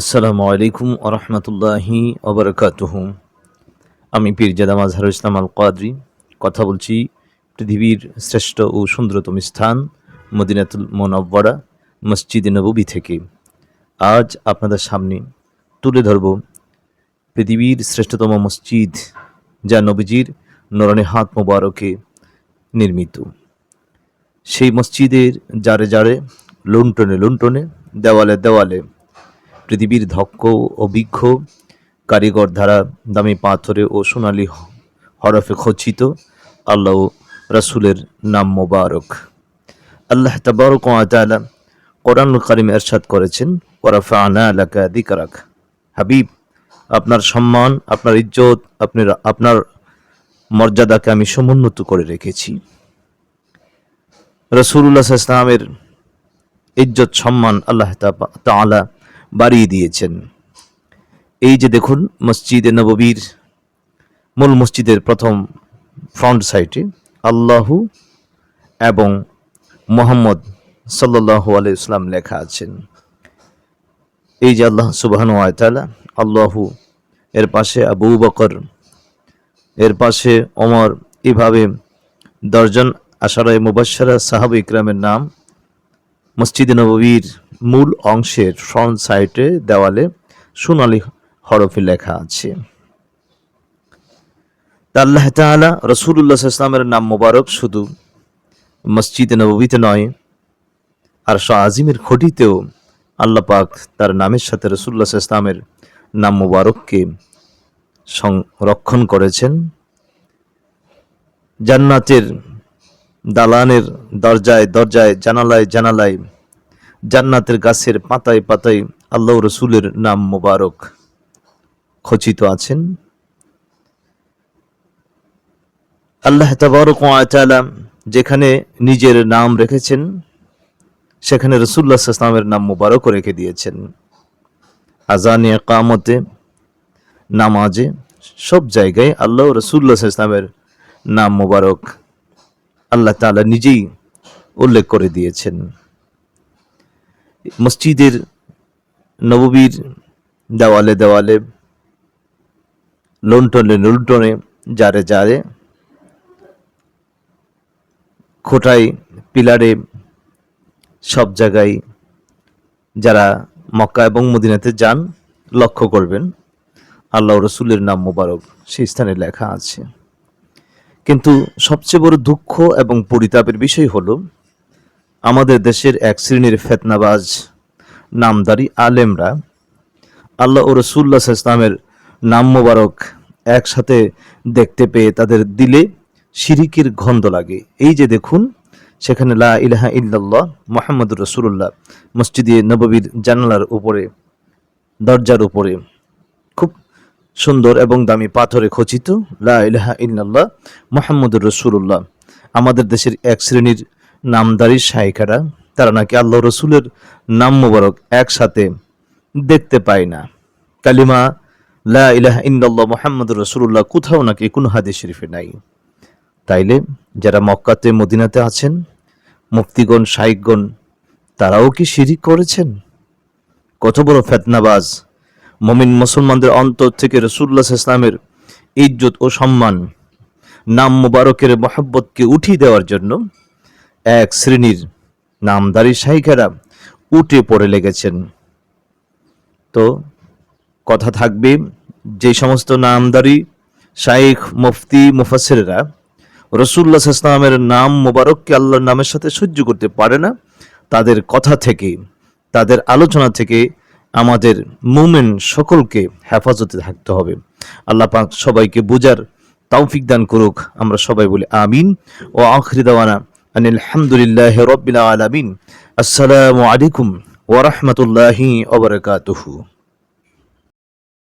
আসসালামু আলাইকুম আরহামতুল্লাহি ওবরকাতুহ আমি পীরজাদা মাজহারুল ইসলাম আল কাদরি কথা বলছি পৃথিবীর শ্রেষ্ঠ ও সুন্দরতম স্থান, মদিনাতুল মোনব্বরা মসজিদে নববী থেকে। আজ আপনাদের সামনে তুলে ধরব পৃথিবীর শ্রেষ্ঠতম মসজিদ, যা নবীজির নরনে হাত মোবারকে নির্মিত। সেই মসজিদের জারে জারে, লুণ্ঠনে লুণ্ঠনে, দেওয়ালে দেওয়ালে পৃথিবীর ও বিক্ষ কারিগর দ্বারা দামি পাথরে ও সোনালি হরফে খচিত। আল্লাহ রাসূলের নাম মোবারক। আল্লাহ তাবারক তাআলা কোরআনুল কারিম এরশাদ করেছেন ওয়ারাফা'না লাকা যিকরাক। হাবিব, আপনার সম্মান, আপনার ইজ্জত, আপনার আপনার মর্যাদাকে আমি সমুন্নত করে রেখেছি। রসুল্লাহ ইসলামের ইজ্জত, সম্মান আল্লাহ তা- তাআলা বাড়িয়ে দিয়েছেন। এই যে দেখুন, মসজিদে নববীর, মূল মসজিদের প্রথম ফ্রন্ট সাইটে আল্লাহু এবং মোহাম্মদ সাল্লাহ আলাইসলাম লেখা আছেন। এই যে আল্লাহ সুবাহন তাআলা আল্লাহু, এর পাশে আবু বকর, এর পাশে ওমর, এভাবে দশজন আশারায় মুবাসারা সাহাব ইকরামের নাম মসজিদে নববীর মূল অংশের ফ্রন্ট সাইডে দেওয়ালে সোনালি হরফে লেখা আছে। আল্লাহ তাআলা রসুল্লাহ ইসলামের নাম মোবারক শুধু মসজিদে নববীতে নয় আর শাহ আজিমের খটিতেও আল্লাহ পাক তার নামের সাথে রসুল্লাহ ইসলামের নাম মোবারককে সংরক্ষণ করেছেন। জান্নাতের দালানের দরজায় দরজায়, জানালায় জানালায়, জান্নাতের গাছের পাতায় পাতায় আল্লাহ রসুলের নাম মোবারক খচিত আছেন। আল্লাহ তাবারক ওয়া যেখানে নিজের নাম রেখেছেন, সেখানে রসুল্লাহ ইসলামের নাম মোবারকও রেখে দিয়েছেন। আজানে কামতে নামাজে সব জায়গায় আল্লাহ রসুল্লাহ ইসলামের নাম মোবারক আল্লাহ তালা নিজেই উল্লেখ করে দিয়েছেন। মসজিদের নববীর দেওয়ালে দেওয়ালে লুণ্ঠনে লুণ্ঠনে যারে যারে খোটায়, পিলারে সব জায়গায় যারা মক্কা এবং মদিনাতে যান, লক্ষ্য করবেন, আল্লাহ রসুলের নাম মোবারক সেই স্থানে লেখা আছে। কিন্তু সবচেয়ে বড় দুঃখ এবং পরিতাপের বিষয় হলো, আমাদের দেশের এক শ্রেণির ফেতনাবাজ নামদারি আলেমরা আল্লাহ ও রসুল্লাহ ইসলামের নাম মোবারক একসাথে দেখতে পেয়ে তাদের দিলে শিরিকের গন্ধ লাগে। এই যে দেখুন, সেখানে লা ইলাহা ইল্লাল্লাহ মোহাম্মদুর রসুল্লাহ মসজিদে নববীর জানালার উপরে, দরজার উপরে খুব সুন্দর এবং দামি পাথরে খচিত। লা ইলাহা ইল্লাল্লাহ মোহাম্মদুর রসুল্লাহ আমাদের দেশের এক শ্রেণির নামদারি শাইখারা তারা নাকি আল্লাহ রসুলের নাম মোবারক একসাথে দেখতে পায় না। কালিমা লা ইলাহা ইল্লাল্লাহ মোহাম্মদুর রসুল্লাহ কোথাও নাকি কোনো হাদিস শরীফে নাই। তাইলে যারা মক্কাতে, মদিনাতে আছেন, মুফতিগণ শাইকগণ তারাও কি শিরিক করেছেন? কত বড় ফেতনাবাজ। মমিন মুসলমানদের অন্তর থেকে রসুল্লাহ ইসলামের ইজ্জত ও সম্মান, নাম মুবারকের মহব্বতকে উঠিয়ে দেওয়ার জন্য এক শ্রেণির নামদারি শাহিকেরা উঠে পড়ে লেগেছেন। তো কথা থাকবে, যে সমস্ত নামদারি শাইখ, মুফতি মুফাসিররা রসুল্লাহ ইসলামের নাম মোবারককে আল্লাহর নামের সাথে সহ্য করতে পারে না, তাদের কথা থেকে, তাদের আলোচনা থেকে আমাদের মুমেন সকলকে হেফাজতে থাকতে হবে। আল্লাহ পাক সবাইকে বোঝার তৌফিক দান করুক। আমরা সবাই বলি আমিন। ও আখরি দাওয়ানা আনিল হামদুলিল্লাহ রব্বিল আলামিন। আসসালামু আলাইকুম ওয়া রাহমাতুল্লাহি ওয়া বারাকাতুহু।